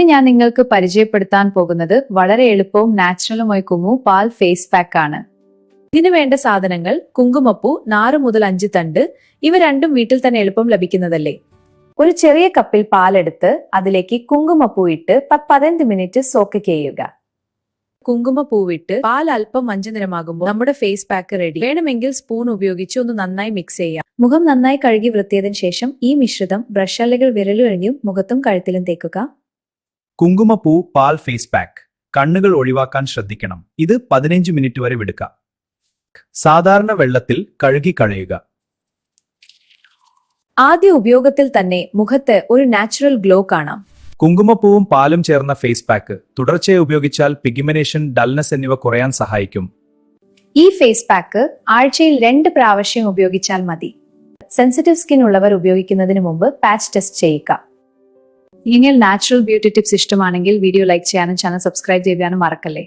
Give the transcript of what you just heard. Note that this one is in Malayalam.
ഇന്ന് ഞാൻ നിങ്ങൾക്ക് പരിചയപ്പെടുത്താൻ പോകുന്നത് വളരെ എളുപ്പവും നാച്ചുറലുമായി കുമു പാൽ ഫേസ് പാക്ക് ആണ്. ഇതിന് വേണ്ട സാധനങ്ങൾ കുങ്കുമപ്പൂ നാറ് മുതൽ അഞ്ച് തണ്ട് ഇവ രണ്ടും വീട്ടിൽ തന്നെ എളുപ്പം ലഭിക്കുന്നതല്ലേ? ഒരു ചെറിയ കപ്പിൽ പാലെടുത്ത് അതിലേക്ക് കുങ്കുമപ്പൂ ഇട്ട് പതിനഞ്ച് മിനിറ്റ് സോക്ക് ചെയ്യുക. കുങ്കുമപ്പൂവിട്ട് പാൽ അല്പം മഞ്ഞ നിറമാകുമ്പോൾ നമ്മുടെ ഫേസ് പാക്ക് റെഡി വേണമെങ്കിൽ സ്പൂൺ ഉപയോഗിച്ച് ഒന്ന് നന്നായി മിക്സ് ചെയ്യാം. മുഖം നന്നായി കഴുകി വൃത്തിയതിനു ശേഷം ഈ മിശ്രിതം ബ്രഷ് അല്ലെങ്കിൽ വിരലുകഴിഞ്ഞും മുഖത്തും കഴുത്തിലും തേക്കുക. കുങ്കുമപ്പൂ പാൽ ഫേസ് പാക്ക് കണ്ണുകൾ ഒഴിവാക്കാൻ ശ്രദ്ധിക്കണം. ഇത് പതിനഞ്ച് മിനിറ്റ് വരെ വിടുക. സാധാരണ വെള്ളത്തിൽ കഴുകി കളയുക ആദ്യ ഉപയോഗത്തിൽ തന്നെ മുഖത്ത് ഒരു നാച്ചുറൽ ഗ്ലോ കാണാം. കുങ്കുമപ്പൂവും പാലും ചേർന്ന ഫേസ് പാക്ക് തുടർച്ചയായി ഉപയോഗിച്ചാൽ പിഗിമനേഷൻ ഡൽനസ് എന്നിവ കുറയാൻ സഹായിക്കും. ഈ ഫേസ് പാക്ക് ആഴ്ചയിൽ രണ്ട് പ്രാവശ്യം ഉപയോഗിച്ചാൽ മതി. സെൻസിറ്റീവ് സ്കിൻ ഉള്ളവർ ഉപയോഗിക്കുന്നതിന് മുമ്പ് പാച്ച് ടെസ്റ്റ് ചെയ്യുക. ഇങ്ങനെ നാച്ചുറൽ ബ്യൂട്ടി ടിപ്സ് ഇഷ്ടമാണെങ്കിൽ വീഡിയോ ലൈക്ക് ചെയ്യാനും ചാനൽ സബ്സ്ക്രൈബ് ചെയ്യാനും മറക്കല്ലേ?